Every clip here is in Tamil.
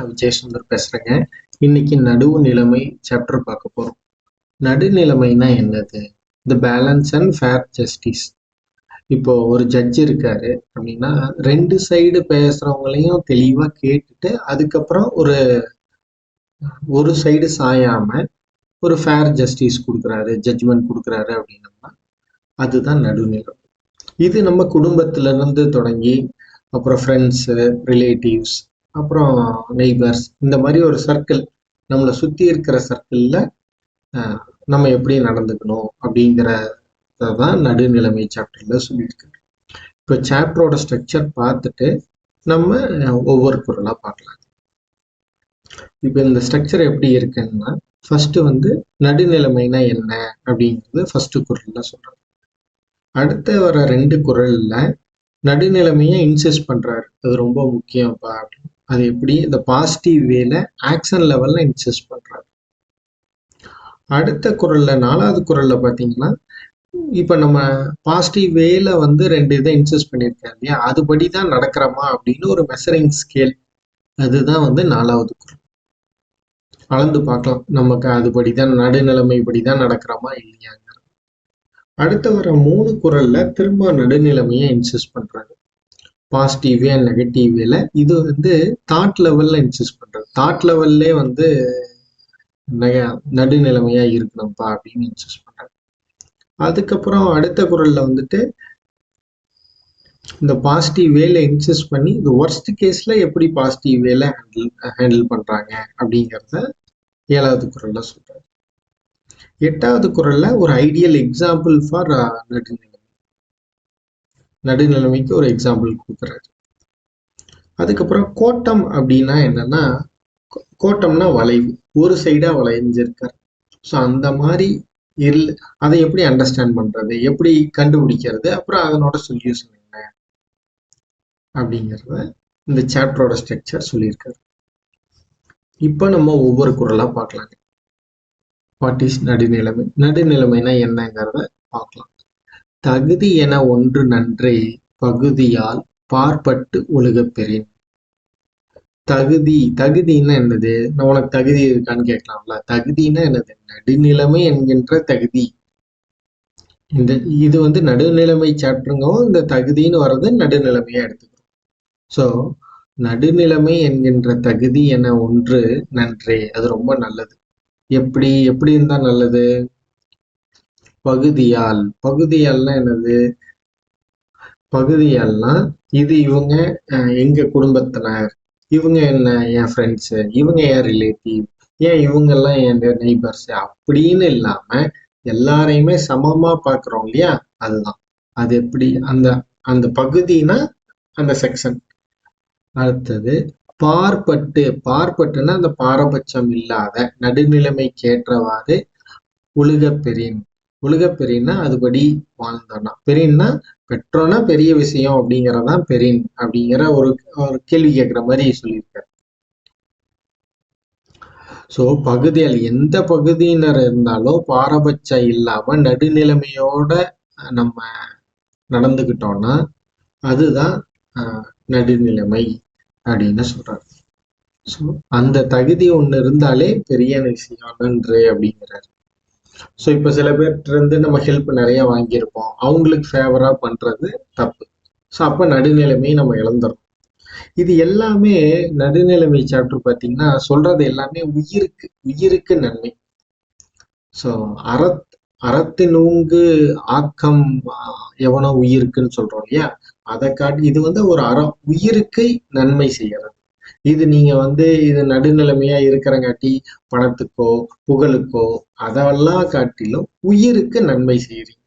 நான் விஜய் சுந்தர் பேசுறேங்க. இன்னைக்கு நடுவு நிலைமை சாப்டர் பார்க்க போறோம். நடுநிலைமைனா என்னது? The balance and fair justice இப்போ ஒரு ஜட்ஜ் இருக்காரு அப்படின்னா ரெண்டு சைடு பேசுறவங்களையும் தெளிவா கேட்டுட்டு அதுக்கப்புறம் ஒரு ஒரு சைடு சாயாம ஒரு ஃபேர் ஜஸ்டிஸ் கொடுக்குறாரு ஜட்ஜ்மெண்ட் கொடுக்குறாரு அப்படின்னம்னா அதுதான் நடுநிலை. இது நம்ம குடும்பத்துல இருந்து தொடங்கி அப்புறம் ஃப்ரெண்ட்ஸு ரிலேட்டிவ்ஸ் அப்புறம் நெய்பர்ஸ் இந்த மாதிரி ஒரு சர்க்கிள் நம்மளை சுற்றி இருக்கிற சர்க்கிளில் நம்ம எப்படி நடந்துக்கணும் அப்படிங்கிறத தான் நடுநிலைமை சாப்டரில் சொல்லியிருக்காரு. இப்போ சாப்டரோட ஸ்ட்ரக்சர் பார்த்துட்டு நம்ம ஒவ்வொரு குரலாக பார்க்கலாம். இப்போ இந்த ஸ்ட்ரக்சர் எப்படி இருக்குன்னா ஃபஸ்ட்டு வந்து நடுநிலைமைனா என்ன அப்படிங்கிறது ஃபஸ்ட்டு குரலில் சொல்கிறோம் அடுத்த வர ரெண்டு குரலில் நடுநிலைமையை இன்சிஸ்ட் பண்ணுறாரு அது ரொம்ப முக்கியம்ப்பா அப்படின்னு. அது எப்படி? இந்த பாசிட்டிவ் வேல ஆக்ஷன் லெவல்ல இன்சிஸ்ட் பண்றாரு அடுத்த குரல்ல நாலாவது குரல்ல பாத்தீங்கன்னா இப்ப நம்ம பாசிட்டிவ் வேல வந்து ரெண்டு இதை இன்சிஸ்ட் பண்ணியிருக்காரு இல்லையா? அதுபடி தான் நடக்கிறோமா அப்படின்னு ஒரு மெசரிங் ஸ்கேல் அதுதான் வந்து நாலாவது குரல். அளந்து பார்க்கலாம். நமக்கு அதுபடி தான் நடுநிலைமைப்படி தான் நடக்கிறோமா இல்லையாங்க அடுத்த வர மூணு குரல்ல திரும்ப நடுநிலைமையை இன்சிஸ்ட் பண்றாங்க. பாசிட்டிவ்வே அண்ட் இது வந்து தாட் லெவல்ல இன்சிஸ்ட் பண்றது. தாட் லெவல்லே வந்து நடுநிலைமையா இருக்கணும்ப்பா அப்படின்னு இன்சிஸ்ட் பண்றாங்க அதுக்கப்புறம் அடுத்த குரல்ல வந்துட்டு இந்த பாசிட்டிவ் வேல இன்சிஸ்ட் பண்ணி இந்த ஒர்ஸ்ட் கேஸ்ல எப்படி பாசிட்டிவ் வேல ஹேண்டில் ஹேண்டில் பண்றாங்க அப்படிங்கிறத ஏழாவது குரல்ல சொல்றாரு. எட்டாவது குரல்ல ஒரு ஐடியல் எக்ஸாம்பிள் ஃபார் நடுநிலை நடுநிலைமைக்கு ஒரு எக்ஸாம்பிள் கொடுக்குறாரு. அதுக்கப்புறம் கோட்டம் அப்படின்னா என்னன்னா கோட்டம்னா வளைவு. ஒரு சைடா வளைஞ்சிருக்காரு. ஸோ அந்த மாதிரி இல் அதை எப்படி அண்டர்ஸ்டாண்ட் பண்றது? எப்படி கண்டுபிடிக்கிறது? அப்புறம் அதனோட சொல்யூஷன் என்ன? அப்படிங்கிறத இந்த சாப்டரோட ஸ்ட்ரக்சர் சொல்லியிருக்காரு. இப்போ நம்ம ஒவ்வொரு குரலா பார்க்கலாங்க வாட் இஸ் நடுநிலைமை? நடுநிலைமைனா என்னங்கிறத பார்க்கலாம். தகுதி என ஒன்று நன்றே பகுதியால் பார்ப்பட்டு ஒழுகப்பெறின் தகுதி தகுதின்னா என்னது? உனக்கு தகுதி இருக்கான்னு கேட்கலாம்ல. தகுதின்னா என்னது? நடுநிலைமை என்கின்ற தகுதி. இந்த இது வந்து நடுநிலைமை சாப்டருங்கவும் இந்த தகுதின்னு வர்றது நடுநிலைமையா எடுத்துக்கிறோம். ஸோ நடுநிலைமை என்கின்ற தகுதி என ஒன்று நன்றே. அது ரொம்ப நல்லது. எப்படி எப்படி இருந்தா நல்லது? பகுதியால். பகுதியால்னா என்னது? பகுதியால்னா இது இவங்க எங்க குடும்பத்தினர். இவங்க என்ன? என் ஃப்ரெண்ட்ஸு இவங்க என் ரிலேட்டிவ் ஏன் இவங்கெல்லாம் என் நெய்பர்ஸ் அப்படின்னு இல்லாம எல்லாரையுமே சமமா பாக்குறோம் இல்லையா? அதுதான். அது எப்படி? அந்த அந்த பகுதினா அந்த செக்ஷன் அடுத்தது பார்ப்பட்டு. பார்ப்பட்டுன்னா அந்த பாரபட்சம் இல்லாத நடுநிலைமைக்கேற்றவாறு உலகப்பெறின் உலகப்பெறின்னா அதுபடி வாழ்ந்தானா? பெரின்னா பெற்றோன்னா பெரிய விஷயம் அப்படிங்கிறதான் பெரின் அப்படிங்கிற ஒரு ஒரு கேள்வி கேட்கிற மாதிரி சொல்லியிருக்காரு. ஸோ பகுதியால் எந்த பகுதியினர் இருந்தாலும் பாரபட்சம் இல்லாம நடுநிலைமையோட நம்ம நடந்துக்கிட்டோம்னா அதுதான் நடுநிலைமை அப்படின்னு சொல்றாரு. ஸோ அந்த தகுதி ஒன்று இருந்தாலே பெரிய விஷயம் நன்று அப்படிங்கிறாரு. ஸோ இப்போ சில பேர்கிட்ட இருந்து நம்ம ஹெல்ப் நிறைய வாங்கியிருப்போம். அவங்களுக்கு ஃபேவராக பண்றது தப்பு. ஸோ அப்போ நடுநிலைமையை நம்ம இழந்துடும் இது எல்லாமே நடுநிலைமை சாப்டர் பார்த்தீங்கன்னா சொல்றது எல்லாமே உயிருக்கு உயிருக்கு நன்மை. ஸோ அறத் அறத்தினூங்கு ஆக்கம் எவனோ உயிருக்குன்னு சொல்றோம் இல்லையா? அதை காட்டி இது வந்து ஒரு அறம் உயிருக்கு நன்மை செய்யறது இது நீங்க வந்து இது நடுநிலைமையா இருக்கிறங்காட்டி பணத்துக்கோ புகழுக்கோ அதெல்லாம் காட்டிலும் உயிருக்கு நன்மை செய்யறீங்க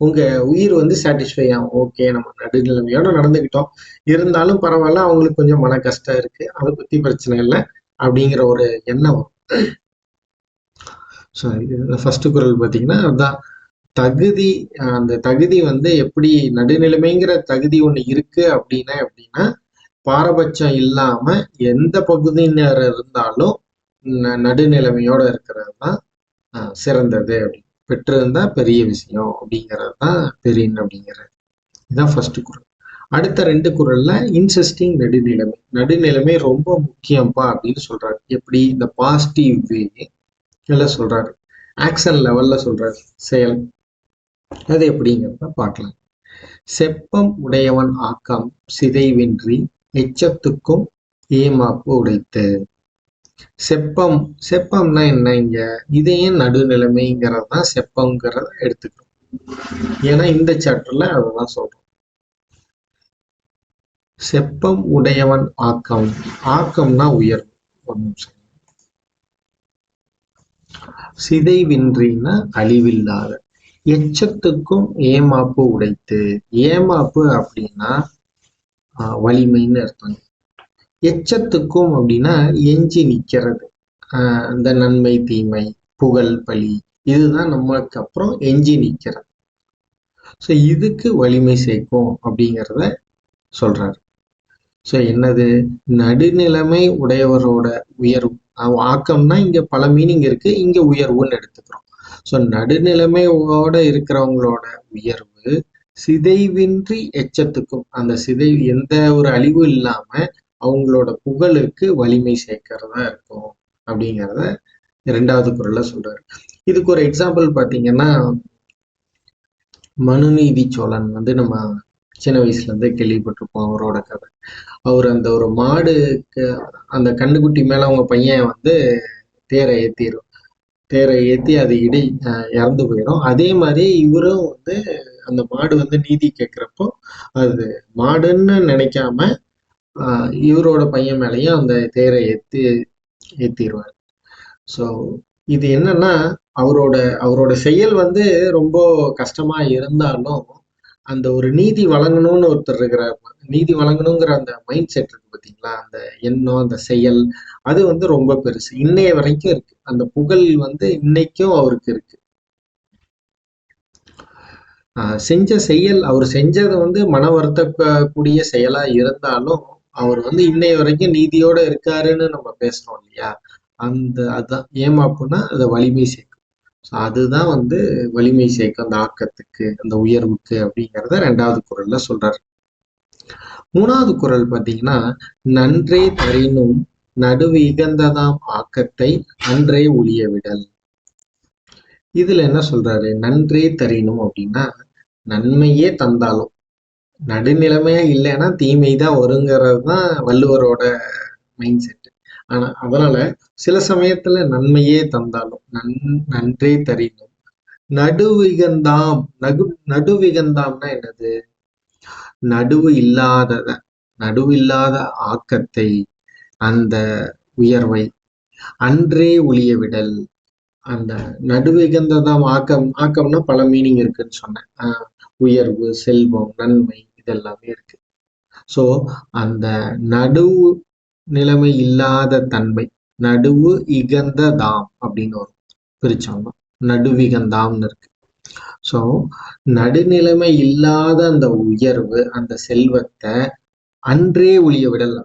உங்க உயிர் வந்து சாட்டிஸ்ஃபை ஆகும் ஓகே நம்ம நடுநிலைமையோட நடந்துக்கிட்டோம் இருந்தாலும் பரவாயில்ல அவங்களுக்கு கொஞ்சம் மன கஷ்டம் இருக்கு. அதை பத்தி பிரச்சனை இல்லை அப்படிங்கிற ஒரு எண்ணம் வரும். ஸோ ஃபர்ஸ்ட் குரல் பார்த்தீங்கன்னா அதுதான் தகுதி அந்த தகுதி வந்து எப்படி நடுநிலைமைங்கிற தகுதி ஒன்று இருக்கு அப்படின்னா எப்படின்னா பாரபட்சம் இல்லாம எந்த பகுதியினர் இருந்தாலும் நடுநிலைமையோட இருக்கிறது தான் சிறந்தது அப்படி. பெற்றிருந்தா பெரிய விஷயம் அப்படிங்கிறது தான் பெரியன் அப்படிங்கிறது. இதுதான் ஃபர்ஸ்ட் குரல். அடுத்த ரெண்டு குரல்ல இன்செஸ்டிங் நடுநிலைமை. நடுநிலைமை ரொம்ப முக்கியம்ப்பா அப்படின்னு சொல்றாரு. எப்படி? இந்த பாசிட்டிவ் வே எல்லாம் சொல்றாரு. ஆக்ஷன் லெவல்ல சொல்றாரு. செயல். அது எப்படிங்கிறத பார்க்கலாம். செப்பம் உடையவன் ஆக்கம் சிதைவின்றி எச்சத்துக்கும் ஏமாப்பு உடைத்து. செப்பம் செப்பம்னா என்ன இங்க? இதையும் நடுநிலைமைங்கிறது தான் செப்பங்கிறத எடுத்துக்கணும் ஏன்னா இந்த சாப்டர்ல அதுதான் சொல்றோம். செப்பம் உடையவன் ஆக்கம். ஆக்கம்னா உயர்வு ஒரு நிமிஷம். சிதைவின்றின்னா அழிவில்லாத. எச்சத்துக்கும் ஏமாப்பு உடைத்து. ஏமாப்பு அப்படின்னா வலிமைன்னு அர்த்தம். எச்சத்துக்கும் அப்படின்னா எஞ்சி நிக்கிறது. ஆஹ், இந்த நன்மை தீமை புகழ் பலி இதுதான் நம்மளுக்கு அப்புறம் எஞ்சி நிக்கிறது. ஸோ இதுக்கு வலிமை சேர்க்கும் அப்படிங்கிறத சொல்றாரு. ஸோ என்னது? நடுநிலைமை உடையவரோட உயர்வு. ஆக்கம்னா இங்க பல மீனிங் இருக்கு. இங்க உயர்வுன்னு எடுத்துக்கிறோம். ஸோ நடுநிலைமையோட இருக்கிறவங்களோட உயர்வு சிதைவின்றி எச்சத்துக்கும் அந்த சிதை எந்த ஒரு அழிவும் இல்லாம அவங்களோட புகழுக்கு வலிமை சேர்க்கிறதா இருக்கும் அப்படிங்கிறத இரண்டாவது குரல்ல சொல்றாரு. இதுக்கு ஒரு எக்ஸாம்பிள் பாத்தீங்கன்னா மனுநீதி சோழன் வந்து நம்ம சின்ன வயசுல இருந்தே கேள்விப்பட்டிருப்போம் அவரோட கதை. அவர் அந்த ஒரு மாடுக்கு அந்த கண்ணுக்குட்டி மேல அவங்க பையன் வந்து தேரை ஏத்திரும். தேரை ஏத்தி அது இடை இறந்து போயிடும். அதே மாதிரி இவரும் வந்து அந்த மாடு வந்து நீதி கேட்கிறப்போ அது மாடுன்னு நினைக்காம ஆஹ் இவரோட பையன் மேலேயும் அந்த தேரை ஏத்தி ஏத்திடுவார் ஸோ இது என்னன்னா அவரோட அவரோட செயல் வந்து ரொம்ப கஷ்டமா இருந்தாலும் அந்த ஒரு நீதி வழங்கணும்னு ஒருத்தர் இருக்கிறார் நீதி வழங்கணுங்கிற அந்த மைண்ட் செட் இருக்கு பாத்தீங்களா? அந்த எண்ணம் அந்த செயல் அது வந்து ரொம்ப பெருசு. இன்னைய வரைக்கும் இருக்கு. அந்த புகழ் வந்து இன்னைக்கும் அவருக்கு இருக்கு. ஆஹ் செஞ்ச செயல் அவர் செஞ்சது வந்து மன வருத்தக்கூடிய செயலா இருந்தாலும் அவர் வந்து இன்னைய வரைக்கும் நீதியோட இருக்காருன்னு நம்ம பேசுறோம் இல்லையா? அந்த அதான். ஏமாப்புனா அதை வலிமை செய்யும் அதுதான் வந்து வலிமை சேர்க்கும் அந்த ஆக்கத்துக்கு அந்த உயர்வுக்கு அப்படிங்கிறத ரெண்டாவது குரல்ல சொல்றாரு. மூணாவது குரல் பார்த்தீங்கன்னா நன்றே தரினும் நடுவிகந்ததாம் ஆக்கத்தை அன்றே ஒளிய விடல். இதுல என்ன சொல்றாரு? நன்றே தரினும் அப்படின்னா நன்மையே தந்தாலும் நடுநிலைமையா இல்லைன்னா தீமை தான் வருங்கிறது தான் வள்ளுவரோட மைண்ட் செட் ஆனா அதனால சில சமயத்துல நன்மையே தந்தாலும் நன் நன்றே தரினும். நடுவிகந்தாம் நடு நடுவிகந்தாம்னா என்னது? நடுவு இல்லாதத நடுவில்லாத ஆக்கத்தை அந்த உயர்வை அன்றே ஒளிய விடல். அந்த நடுவிகந்ததாம் ஆக்கம் ஆக்கம்னா பல மீனிங் இருக்குன்னு சொன்னேன். ஆஹ் உயர்வு செல்வம் நன்மை இதெல்லாமே இருக்கு. ஸோ அந்த நடுவு நிலைமை இல்லாத தன்மை. நடுவு இகந்த தாம் அப்படின்னு வரும். பிரிச்சோம்னா நடுவிகந்தாம்னு இருக்கு. ஸோ நடுநிலைமை இல்லாத அந்த உயர்வு அந்த செல்வத்தை அன்றே ஒளிய விடல்.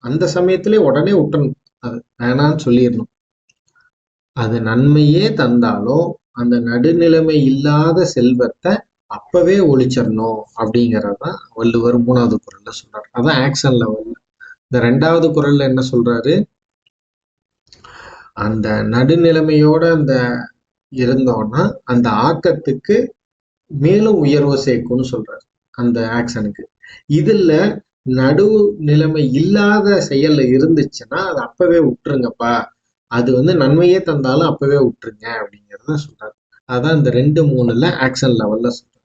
அந்த சமயத்திலே உடனே விட்டணும் அது வேணான்னு சொல்லிடணும். அது நன்மையே தந்தாலும் அந்த நடுநிலைமை இல்லாத செல்வத்தை அப்பவே ஒழிச்சிடணும் அப்படிங்கிறது தான் வள்ளுவர் மூணாவது குரல்ல சொல்றாரு. அதான் ஆக்ஷன் லெவல்ல இந்த ரெண்டாவது குரல்ல என்ன சொல்றாரு? அந்த நடுநிலைமையோட அந்த இருந்தோம்னா அந்த ஆக்கத்துக்கு மேலும் உயர்வு சேர்க்கும்னு சொல்றாரு அந்த ஆக்ஷனுக்கு இதுல நடு நிலைமை இல்லாத செயல்ல இருந்துச்சுன்னா அது அப்பவே விட்டுருங்கப்பா. அது வந்து நன்மையே தந்தாலும் அப்பவே விட்டுருங்க அப்படிங்கிறத சொல்றாரு. அதான் இந்த ரெண்டு மூணுல ஆக்ஷன் லெவல்ல சொல்றாரு.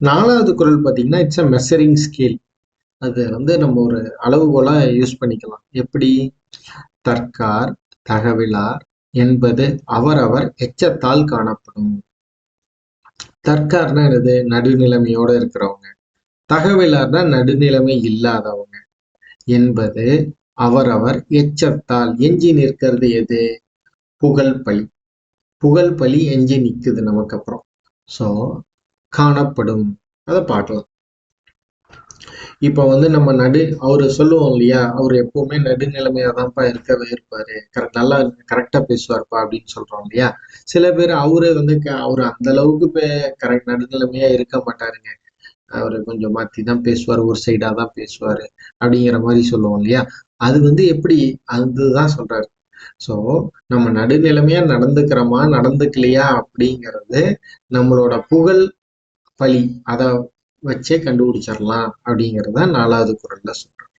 நாலாவது குரல் பாத்தீங்கன்னா இட்ஸ் அ மெஷரிங் ஸ்கேல் அது வந்து நம்ம ஒரு அளவுகோலா யூஸ் பண்ணிக்கலாம். எப்படி? தற்கார் தகவலார் என்பது அவரவர் எச்சத்தால் காணப்படும். தற்கார்னா என்னது? நடுநிலைமையோட இருக்கிறவங்க. தகவலார்னா நடுநிலைமை இல்லாதவங்க என்பது அவரவர் எச்சத்தால். எஞ்சி நிற்கிறது எது? புகழ் பலி. புகழ் பலி எஞ்சி நிக்குது நமக்கு அப்புறம். ஸோ காணப்படும். அதை பார்க்கலாம். இப்போ வந்து நம்ம நடு அவரு சொல்லுவோம் இல்லையா? அவர் எப்பவுமே நடுநிலைமையா தான்ப்பா இருக்கவே இருப்பாரு. கரெக்ட் நல்லா கரெக்டா பேசுவார்ப்பா அப்படின்னு சொல்றோம் இல்லையா? சில பேர் அவரு வந்து அவர் அந்த அளவுக்கு கரெக்ட் நடுநிலைமையா இருக்க மாட்டாருங்க. அவர் கொஞ்சம் மாத்தி தான் பேசுவார் ஒரு சைடா தான் பேசுவார் அப்படிங்கிற மாதிரி சொல்லுவோம் இல்லையா? அது வந்து எப்படி? அதுதான் சொல்றாரு. ஸோ நம்ம நடுநிலைமையா நடந்துக்கிறோமா நடந்துக்கலையா அப்படிங்கிறது நம்மளோட புகழ் பழி அதை வச்சே கண்டுபிடிச்சிடலாம் அப்படிங்கிறத நாலாவது குரல்ல சொல்றோம்.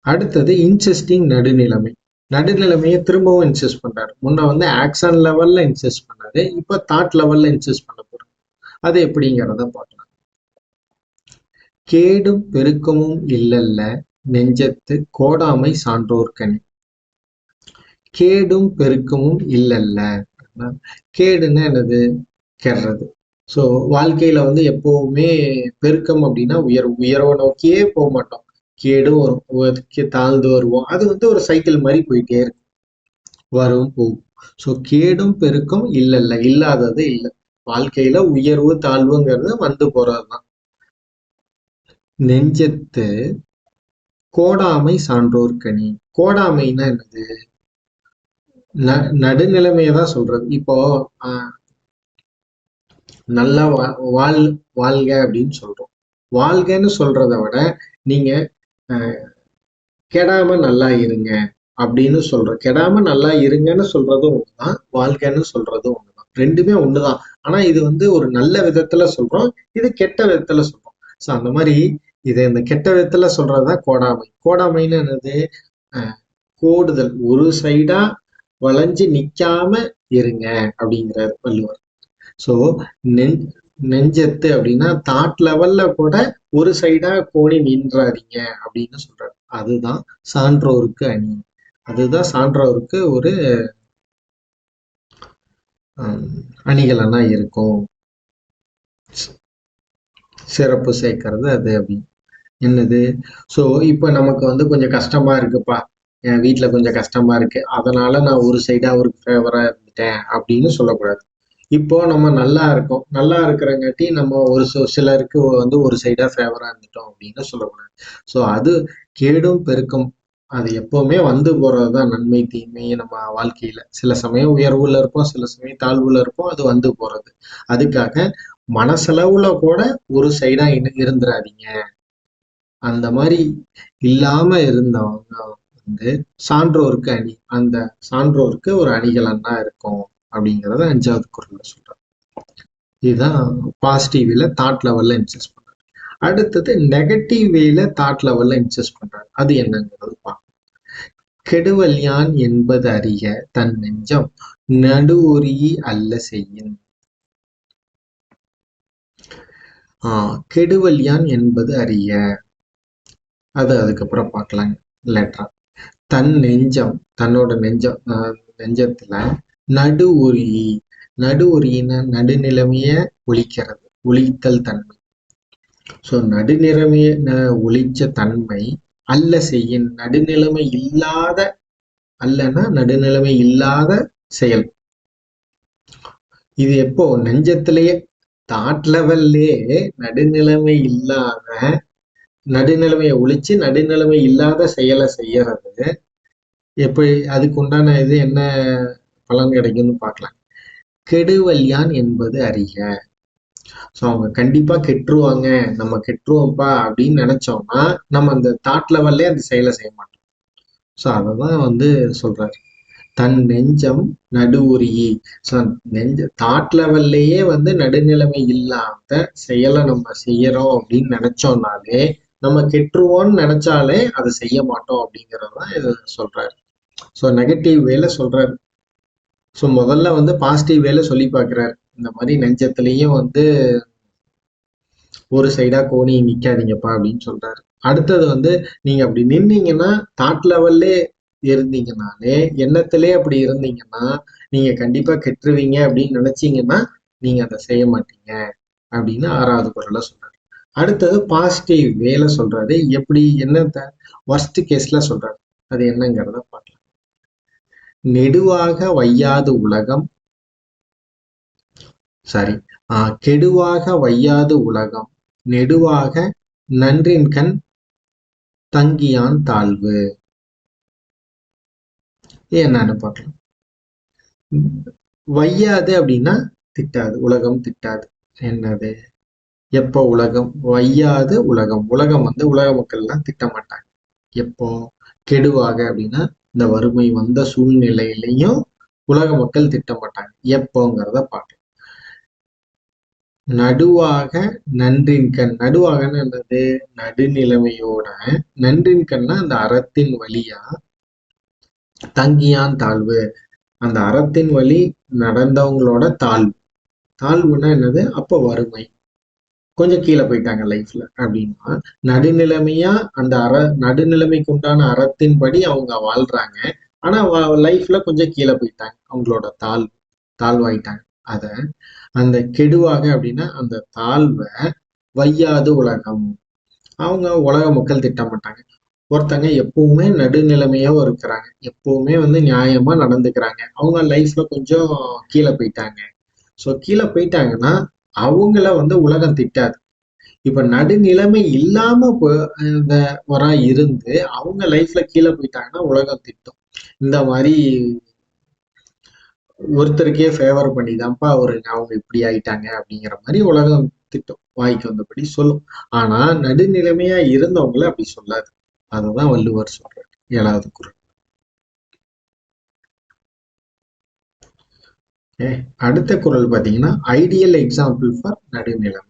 அடுத்தது இன்செஸ்டிங் நடுநிலைமை. நடுநிலைமையை திரும்பவும் இன்செஸ்ட் பண்றாரு. முன்ன வந்து ஆக்ஷன் லெவல்ல இன்செஸ்ட் பண்ணாரு. இப்ப தாட் லெவல்ல இன்செஸ்ட் பண்ண போறாரு. அது எப்படிங்கிறத பார்க்கலாம். கேடும் பெருக்கமும் இல்லல்ல. நெஞ்சத்து கோடாமை சான்றோர்கனி கேடும் பெருக்கமும் இல்லல்ல. கேடுன்னா என்னது? கெடுறது ஸோ வாழ்க்கையில வந்து எப்பவுமே பெருக்கம் அப்படின்னா உயர் உயர்வை நோக்கியே போக மாட்டோம். கேடும் வரும் தாழ்ந்து வருவோம். அது வந்து ஒரு சைக்கிள் மாதிரி போயிட்டே இருக்கும் வரும் போகும். ஸோ கேடும் பெருக்கம் இல்லைல்ல இல்லாதது இல்லை. வாழ்க்கையில உயர்வு தாழ்வுங்கிறது வந்து போறதுதான். நெஞ்சத்து கோடாமை சான்றோர் கனி. கோடாமைன்னா என்னது? ந நடுநிலைமையை தான் சொல்றது. இப்போ நல்லா வாழ் வாழ்க அப்படின்னு சொல்றோம். வாழ்கன்னு சொல்றத விட நீங்க கெடாம நல்லா இருங்க அப்படின்னு சொல்றோம் கெடாம நல்லா இருங்கன்னு சொல்றதும் ஒண்ணுதான் வாழ்க்கைன்னு சொல்றதும் ஒண்ணுதான். ரெண்டுமே ஒண்ணுதான். ஆனா இது வந்து ஒரு நல்ல விதத்துல சொல்றோம் இது கெட்ட விதத்துல சொல்றோம். சோ அந்த மாதிரி இதை இந்த கெட்ட விதத்துல சொல்றதுதான் கோடாமை. கோடாமைன்னு என்னது? கோடுதல். ஒரு சைடா வளைஞ்சு நிக்காம இருங்க அப்படிங்கிறார் வள்ளுவர். சோ நெஞ் நெஞ்சத்து அப்படின்னா தாட் லெவல்ல கூட ஒரு சைடா கோணி நின்றாதீங்க அப்படின்னு சொல்றாரு. அதுதான் சான்றோருக்கு அணி. அதுதான் சான்றோருக்கு ஒரு அணிகளனா இருக்கும். சிறப்பு சேர்க்கறது அது அப்படி. என்னது? ஸோ இப்போ நமக்கு வந்து கொஞ்சம் கஷ்டமா இருக்குப்பா. என் வீட்டில் கொஞ்சம் கஷ்டமா இருக்கு. அதனால நான் ஒரு சைடா அவருக்கு ஃபேவரா இருந்துட்டேன் அப்படின்னு சொல்லக்கூடாது. இப்போ நம்ம நல்லா இருக்கோம். நல்லா இருக்கிறங்காட்டி நம்ம ஒரு சிலருக்கு வந்து ஒரு சைடா ஃபேவரா இருந்துட்டோம் அப்படின்னு சொல்லக்கூடாது. ஸோ அது கேடும் பெருக்கும். அது எப்பவுமே வந்து போறதுதான் நன்மை தீமை நம்ம வாழ்க்கையில. சில சமயம் உயர்வுல இருப்போம் சில சமயம் தாழ்வுல இருப்போம் அது வந்து போறது. அதுக்காக மனசளவுல கூட ஒரு சைடா இருந்துடாதீங்க அந்த மாதிரி இல்லாம இருந்தவங்க வந்து சான்றோருக்கு அணி அந்த சான்றோருக்கு ஒரு அணிகள் இருக்கும். அப்படிங்கிறத அஞ்சாவது குரல்ல சொல்றாங்க. இதுதான் பாசிட்டிவ் தாட் லெவல்ல இன்சஸ்ட் பண்றாங்க. அடுத்தது நெகட்டிவ் வேல தாட் லெவல்ல இன்சஸ்ட் பண்றாங்க. அது என்னங்கிறது பார்க்கணும் கெடுவல்யான் என்பது அறிய தன் நெஞ்சம் நடுவுரி அல்ல செய்யும் ஆஹ் கெடுவல்யான் என்பது அறிய. அது அதுக்கப்புறம் பார்க்கலாங்க லெட்டரா தன் நெஞ்சம் தன்னோட நெஞ்சம் நெஞ்சத்துல நடு உரி நடு உரியின நடுநிலைமைய ஒழிக்கிறது ஒழித்தல் தன்மை. ஸோ நடுநிலைமைய ஒழிச்ச தன்மை அல்ல செய்ய நடுநிலைமை இல்லாத அல்லனா நடுநிலைமை இல்லாத செயல். இது எப்போ? நெஞ்சத்திலேயே. தாட் லெவல்லே நடுநிலைமை இல்லாத நடுநிலைமையை ஒழிச்சு நடுநிலைமை இல்லாத செயலை செய்யறது. எப்படி அதுக்கு உண்டான இது என்ன பலன் கிடைக்கும்னு பார்க்கலாம். கெடுவல்யான் என்பது அறிக. ஸோ அவங்க கண்டிப்பா கெட்டுருவாங்க. நம்ம கெட்டுருவோம்ப்பா அப்படின்னு நினைச்சோம்னா நம்ம அந்த தாட் லெவல்லே அந்த செயலை செய்ய மாட்டோம். ஸோ அதை தான் வந்து சொல்றாரு. தன் நெஞ்சம் நடுவுரி ஸோ நெஞ்ச தாட் லெவல்லையே வந்து நடுநிலைமை இல்லாத செயலை நம்ம செய்யறோம் அப்படின்னு நினைச்சோம்னாலே நம்ம கெட்டுருவோம்னு நினைச்சாலே அதை செய்ய மாட்டோம் அப்படிங்கிறது தான் இது சொல்றாரு. ஸோ நெகட்டிவ் வேல சொல்றாரு. ஸோ முதல்ல வந்து பாசிட்டிவ் வேல சொல்லி பார்க்குறாரு இந்த மாதிரி நெஞ்சத்துலேயும் வந்து ஒரு சைடா கோணி நிக்காதீங்கப்பா அப்படின்னு சொல்றாரு. அடுத்தது வந்து நீங்க அப்படி நின்னீங்கன்னா தாட் லெவல்ல இருந்தீங்கனாலே எண்ணத்திலே அப்படி இருந்தீங்கன்னா நீங்க கண்டிப்பா கெட்டுருவீங்க அப்படின்னு நினைச்சீங்கன்னா நீங்க அதை செய்ய மாட்டீங்க அப்படின்னு ஆறாவது குரல்ல சொல்றாரு. அடுத்தது பாசிட்டிவ் வேலை சொல்றாரு. எப்படி என்னத்த? ஒர்ஸ்ட் கேஸ்ல சொல்றாரு. அது என்னங்கிறத பார்க்கலாம் நெடுவாக வையாது உலகம். சாரி ஆஹ் கெடுவாக வையாது உலகம். நெடுவாக நன்றின் கண் தங்கியான் தாழ்வு. என்னன்னு பார்க்கலாம். வையாது அப்படின்னா திட்டாது. உலகம் திட்டாது. என்னது? எப்போ உலகம்? வையாது உலகம். உலகம் வந்து உலக மக்கள்லாம் திட்ட மாட்டாங்க எப்போ? கெடுவாக அப்படின்னா இந்த வறுமை வந்த சூழ்நிலையிலையும் உலக மக்கள் திட்டமாட்டாங்க. எப்போங்கிறத பார்க்கலாம் நடுவாக நன்றின் கண் நடுவாகன்னு என்னது? நடுநிலைமையோட நன்றின் கண்ணா அந்த அறத்தின் வழியா தங்கியான் தாழ்வு. அந்த அறத்தின் வழி நடந்தவங்களோட தாழ்வு. தாழ்வுனா என்னது? அப்ப வறுமை. கொஞ்சம் கீழே போயிட்டாங்க லைஃப்ல அப்படின்னா நடுநிலைமையா அந்த அற நடுநிலைமைக்கு உண்டான அறத்தின்படி அவங்க வாழ்றாங்க. ஆனா லைஃப்ல கொஞ்சம் கீழே போயிட்டாங்க. அவங்களோட தாழ்வு தாழ்வாயிட்டாங்க. அத அந்த கெடுவாக அப்படின்னா அந்த தாழ்வை வையாது உலகம். அவங்க உலக மக்கள் திட்ட மாட்டாங்க. ஒருத்தங்க எப்பவுமே நடுநிலைமையோ இருக்கிறாங்க. எப்பவுமே வந்து நியாயமா நடந்துக்கிறாங்க. அவங்க லைஃப்ல கொஞ்சம் கீழே போயிட்டாங்க. ஸோ கீழே போயிட்டாங்கன்னா அவங்கள வந்து உலகம் திட்டாது. இப்ப நடுநிலைமை இல்லாம வரா இருந்து அவங்க லைஃப்ல கீழே போயிட்டாங்கன்னா உலகம் திட்டும். இந்த மாதிரி ஒருத்தருக்கே ஃபேவர் பண்ணி தான்ப்பா அவரு அவங்க இப்படி ஆயிட்டாங்க அப்படிங்கிற மாதிரி உலகம் திட்டம். வாய்க்கு வந்தபடி சொல்லும். ஆனா நடுநிலைமையா இருந்தவங்கள அப்படி சொல்லாது. அதுதான் வள்ளுவர் சொல்றாரு. ஏழாவது குரல். அடுத்த குரல் பாத்தீங்கன்னா ஐடியல் எக்ஸாம்பிள் ஃபார் நடுநிலம்.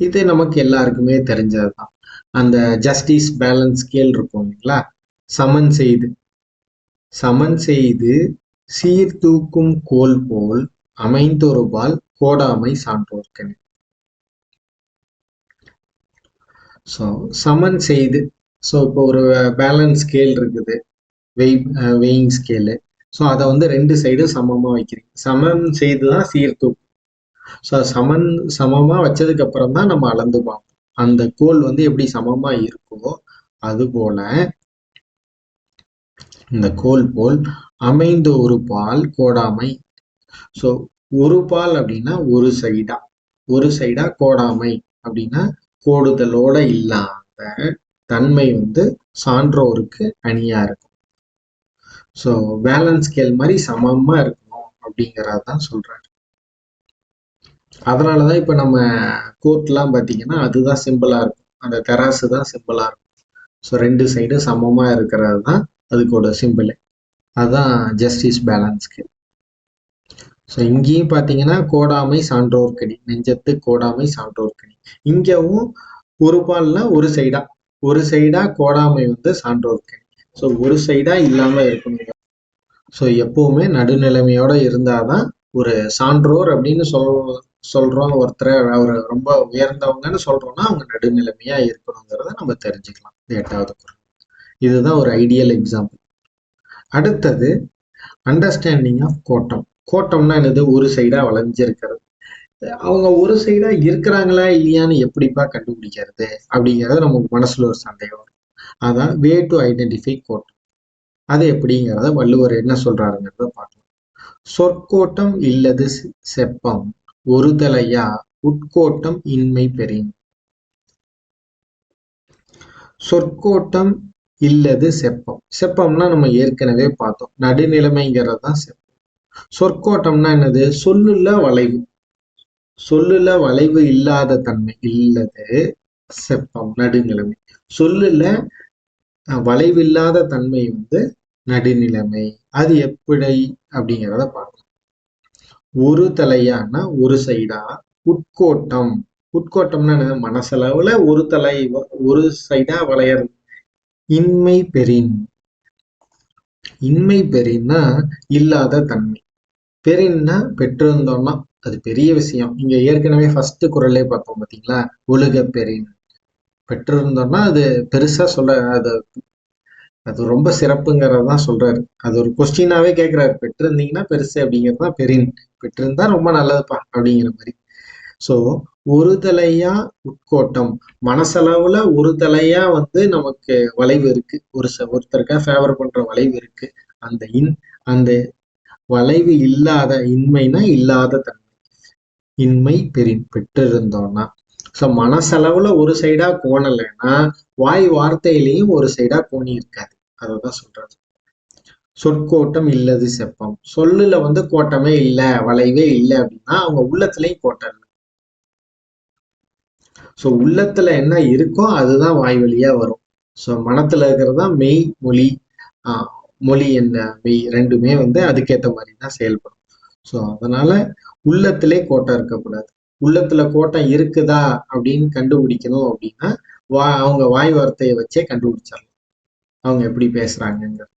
இது நமக்கு எல்லாருக்குமே தெரிஞ்சதுதான். அந்த ஜஸ்டிஸ் பேலன்ஸ் ஸ்கேல் இருக்கும் இல்லைங்களா? சமன் செய்து சமன் செய்து சீர்தூக்கும் கோல் போல் அமைந்தொருபால் கோடாமை சான்றோர்க்கனே ஸோ சமன் செய்து ஸோ இப்போ ஒரு பேலன்ஸ் ஸ்கேல் இருக்குது. வெய் வெயிங் ஸ்கேலு ஸோ அதை வந்து ரெண்டு சைடும் சமமாக வைக்கிறீங்க. சமம் செய்து தான் சீர்தூக்கும் ஸோ சமன் சமமாக வச்சதுக்கு அப்புறம் தான் நம்ம அளந்து பார்ப்போம் அந்த கோல் வந்து எப்படி சமமாக இருக்கோ அது போல இந்த கோல் போல் அமைந்த ஒரு பால் கோடாமை. ஸோ ஒரு பால் அப்படின்னா ஒரு சைடா ஒரு சைடா கோடாமை அப்படின்னா கோடுதலோட இல்லாத தன்மை வந்து சான்றோருக்கு அணியா இருக்கும். ஸோ பேலன்ஸ் ஸ்கேல் மாதிரி சமமா இருக்கணும் அப்படிங்கிறதான் சொல்கிறாரு அதனால தான் இப்போ நம்ம கோர்ட்லாம் பார்த்தீங்கன்னா அதுதான் சிம்பிளாக இருக்கும். அந்த தெராசு தான் சிம்பிளாக இருக்கும். ஸோ ரெண்டு சைடும் சமமாக இருக்கிறது தான் அதுக்கோட சிம்பிள் அதுதான் ஜஸ்டிஸ் பேலன்ஸ் ஸ்கேல் ஸோ இங்கேயும் பார்த்தீங்கன்னா கோடாமை சான்றோர்கடி நெஞ்சத்து கோடாமை சான்றோர்கடி இங்கேவும் ஒரு பால்ல ஒரு சைடா ஒரு சைடா கோடாமை வந்து சான்றோர்கடி ஸோ ஒரு சைடாக இல்லாமல் இருக்கணும். ஸோ எப்பவுமே நடுநிலைமையோட இருந்தாதான் ஒரு சான்றோர் அப்படின்னு சொல் சொல்கிறோம் ஒருத்தரை அவர் ரொம்ப உயர்ந்தவங்கன்னு சொல்கிறோன்னா அவங்க நடுநிலைமையாக இருக்கணுங்கிறத நம்ம தெரிஞ்சுக்கலாம். எட்டாவது குரல். இதுதான் ஒரு ஐடியல் எக்ஸாம்பிள் அடுத்தது அண்டர்ஸ்டாண்டிங் ஆஃப் கோட்டம். கோட்டம்னா என்னது? ஒரு சைடாக வளைஞ்சிருக்கிறது. அவங்க ஒரு சைடாக இருக்கிறாங்களா இல்லையான்னு எப்படிப்பா கண்டுபிடிக்கிறது? அப்படிங்கிறது நமக்கு மனசில் ஒரு சந்தேகம் வரும். அதான் வே டு ஐடென்டிஃபை கோட்டம் அது எப்படிங்கிறத வள்ளுவர் என்ன சொல்றாருங்கிறத பார்க்கலாம். சொற்கோட்டம் இல்லது செப்பம் ஒரு தலையா உட்கோட்டம் இன்மை பெறின். சொற்கோட்டம் இல்லது செப்பம். செப்பம்னா நம்ம ஏற்கனவே பார்த்தோம். நடுநிலைமைங்கிறது தான் செப்பம். சொற்கோட்டம்னா என்னது? சொல்லுல வளைவு. சொல்லுல வளைவு இல்லாத தன்மை. இல்லது செப்பம் நடுநிலைமை. சொல்லுல வளைவில்லாத தன்மை வந்து நடுநிலைமை. அது எப்படி அப்படிங்கிறத பார்க்கணும் ஒரு தலையானா ஒரு சைடா உட்கோட்டம். உட்கோட்டம்னா மனசளவுல ஒரு தலை ஒரு சைடா வளையறது. இன்மை பெரின். இன்மை பெரின்னா இல்லாத தன்மை. பெரின்னா பெற்றிருந்தோம்னா அது பெரிய விஷயம். இங்க ஏற்கனவே ஃபர்ஸ்ட் குரலே பார்த்தோம் பாத்தீங்களா ஒழுக பெரின். பெற்றிருந்தோம்னா அது பெருசா சொல்ல அது அது ரொம்ப சிறப்புங்கிறது தான் சொல்றாரு. அது ஒரு கொஸ்டினாவே கேட்கிறாரு பெற்றிருந்தீங்கன்னா பெருசு அப்படிங்கிறது தான் பெரின். பெற்றிருந்தா ரொம்ப நல்லதுப்பா அப்படிங்கிற மாதிரி. ஸோ ஒரு தலையா உட்கோட்டம். மனசளவுல ஒரு தலையா வந்து நமக்கு வளைவு இருக்கு. ஒரு ஒருத்தருக்கா ஃபேவர் பண்ற வளைவு இருக்கு. அந்த இன் அந்த வளைவு இல்லாத இன்மைனா இல்லாத தன்மை. இன்மை பெரின். பெற்றிருந்தோம்னா ஸோ மனசளவுல ஒரு சைடா கோணலைன்னா வாய் வார்த்தையிலையும் ஒரு சைடா கோணி இருக்காது. அதான் சொல்றது. சொற்கோட்டம் இல்லது செப்பம். சொல்லுல வந்து கோட்டமே இல்லை வளைவே இல்லை அப்படின்னா அவங்க உள்ளத்துலயும் கோட்டம் இல்லை. ஸோ உள்ளத்துல என்ன இருக்கோ அதுதான் வாய் வழியா வரும். ஸோ மனத்துல இருக்கிறது தான் மெய் மொழி ஆஹ், மொழி என்ன மெய் ரெண்டுமே வந்து அதுக்கேற்ற மாதிரி தான் செயல்படும். ஸோ அதனால உள்ளத்திலே கோட்டை இருக்கக்கூடாது. உள்ளத்துல கோட்டம் இருக்குதா அப்படின்னு கண்டுபிடிக்கணும் அப்படின்னா வா அவங்க வாய் வார்த்தையை வச்சே கண்டுபிடிச்சிடலாம். அவங்க எப்படி பேசுறாங்கங்கிறது.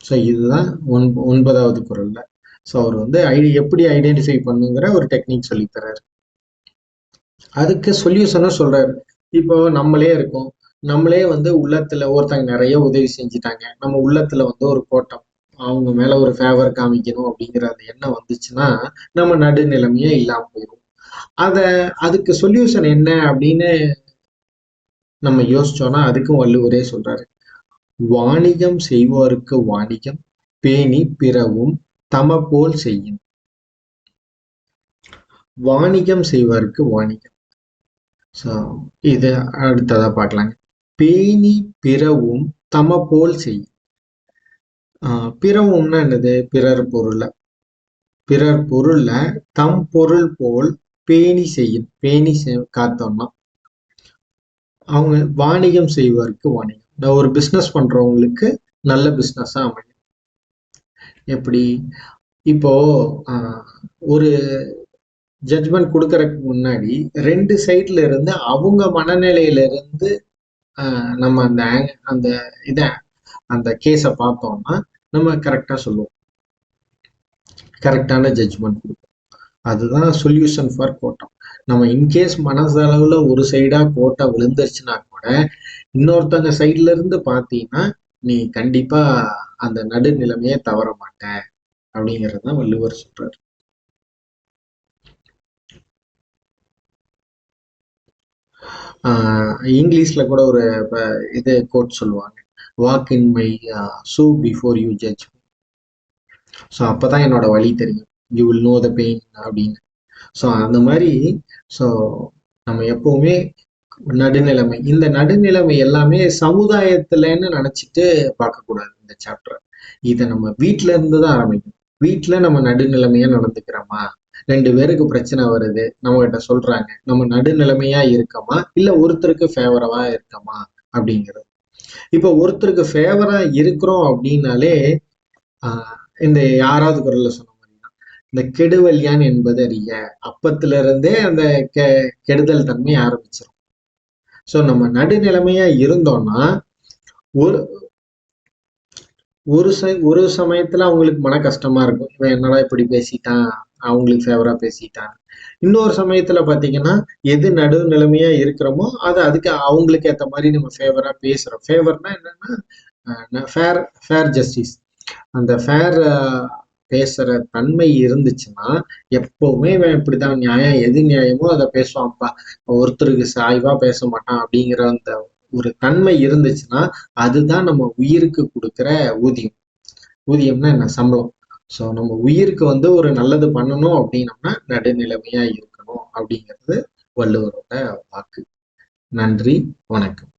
ஸோ இதுதான் ஒன் ஒன்பதாவது குரல்ல. ஸோ அவர் வந்து ஐடி எப்படி ஐடென்டிஃபை பண்ணுங்கிற ஒரு டெக்னிக் சொல்லித் தர்றாரு. அதுக்கு சொல்யூஷனும் சொல்றாரு. இப்போ நம்மளே இருக்கோம். நம்மளே வந்து உள்ளத்துல ஒருத்தங்க நிறைய உதவி செஞ்சுட்டாங்க. நம்ம உள்ளத்துல வந்து ஒரு கோட்டம். அவங்க மேல ஒரு ஃபேவர் காமிக்கணும் அப்படிங்கிற அந்த எண்ணம் வந்துச்சுன்னா நம்ம நடுநிலைமையே இல்லாம போயிடும் அத அதுக்கு சொல்யூஷன் என்ன அப்படின்னு நம்ம யோசிச்சோம்னா அதுக்கும் வள்ளுவரே சொல்றாரு. வாணிகம் செய்வோருக்கு வாணிகம் பேணி பிறவும் தம போல் செய்யும். வாணிகம் செய்வாருக்கு வாணிகம். ஸோ இது அடுத்ததா பார்க்கலாங்க. பேணி பிறவும் தம போல் செய்யும். ஆஹ் பிறவும்னா என்னது? பிறர் பொருளை. பிறர் பொருள்ல தம் பொருள் போல் பேணி செய்யும் பேணி செய்- காத்தோம்னா அவங்க வாணிகம் செய்வதற்கு வாணிகம். நான் ஒரு பிஸ்னஸ் பண்றவங்களுக்கு நல்ல பிசினஸா அமையும். எப்படி? இப்போ ஒரு ஜட்ஜ்மெண்ட் கொடுக்கறதுக்கு முன்னாடி ரெண்டு சைட்ல இருந்து அவங்க மனநிலையில இருந்து நம்ம அந்த அந்த இத அந்த கேஸை பார்த்தோம்னா நம்ம கரெக்டா சொல்லுவோம். கரெக்டான ஜட்ஜ்மெண்ட் கொடுப்போம். அதுதான் சொல்யூஷன் ஃபார் கோட்டம் நம்ம இன்கேஸ் மனசளவுல ஒரு சைடா கோட்டை விழுந்துருச்சுன்னா கூட இன்னொருத்தவங்க சைட்ல இருந்து பார்த்தீங்கன்னா நீ கண்டிப்பா அந்த நடுநிலைமையே தவற மாட்ட அப்படிங்கிறது தான் வள்ளுவர் சொல்றாரு. ஆஹ் இங்கிலீஷ்ல கூட ஒரு இது கோட் சொல்லுவாங்க. Walk in my shoe before you judge so அப்போதான் என்னோட வழி தெரியும். You will know the pain அப்படின்னு. ஸோ அந்த மாதிரி ஸோ நம்ம எப்பவுமே நடுநிலைமை இந்த நடுநிலைமை எல்லாமே சமுதாயத்துலன்னு நினைச்சிட்டு பார்க்கக்கூடாது இந்த சாப்டர் இதை நம்ம வீட்டில இருந்து தான் ஆரம்பிக்கும் வீட்ல நம்ம நடுநிலைமையா நடந்துக்கிறோமா? ரெண்டு பேருக்கு பிரச்சனை வருது நம்ம கிட்ட சொல்றாங்க நம்ம நடுநிலைமையா இருக்கோமா? இல்ல ஒருத்தருக்கு ஃபேவரவா இருக்கோமா? அப்படிங்கிறது. இப்ப ஒருத்தருக்கு ஃபேவரா இருக்கிறோம் அப்படின்னாலே ஆஹ் இந்த யாராவது குரல்ல சொன்ன இந்த தான் இந்த கெடுவல்யான் என்பது அறிய அப்பத்துல இருந்தே அந்த கெ கெடுதல் தன்மை ஆரம்பிச்சிடும் ஸோ நம்ம நடுநிலைமையா இருந்தோம்னா ஒரு ஒரு ச ஒரு சமயத்துல அவங்களுக்கு மன கஷ்டமா இருக்கும். இவன் என்னடா இப்படி பேசிட்டான்? அவங்களுக்கு ஃபேவரா பேசிட்டான். இன்னொரு சமயத்துல பாத்தீங்கன்னா எது நடுநிலைமையா இருக்கிறோமோ அது அதுக்கு அவங்களுக்கு ஏத்த மாதிரி நம்ம ஃபேவரா பேசுறோம். ஃபேவர்னா என்னன்னா ஃபேர் ஃபேர் ஜஸ்டிஸ் அந்த ஃபேர் பேசுற தன்மை இருந்துச்சுன்னா எப்பவுமே இவன் இப்படிதான் நியாயம் எது நியாயமோ அதை பேசுவான்ப்பா ஒருத்தருக்கு சாய்வா பேச மாட்டான் அப்படிங்கிற அந்த ஒரு தன்மை இருந்துச்சுன்னா அதுதான் நம்ம உயிருக்கு கொடுக்கிற ஊதியம். ஊதியம்னா என்ன? சம்பளம். ஸோ நம்ம உயிருக்கு வந்து ஒரு நல்லது பண்ணணும் அப்படின்னம்னா நடுநிலைமையா இருக்கணும் அப்படிங்கிறது வள்ளுவரோட வாக்கு. நன்றி வணக்கம்.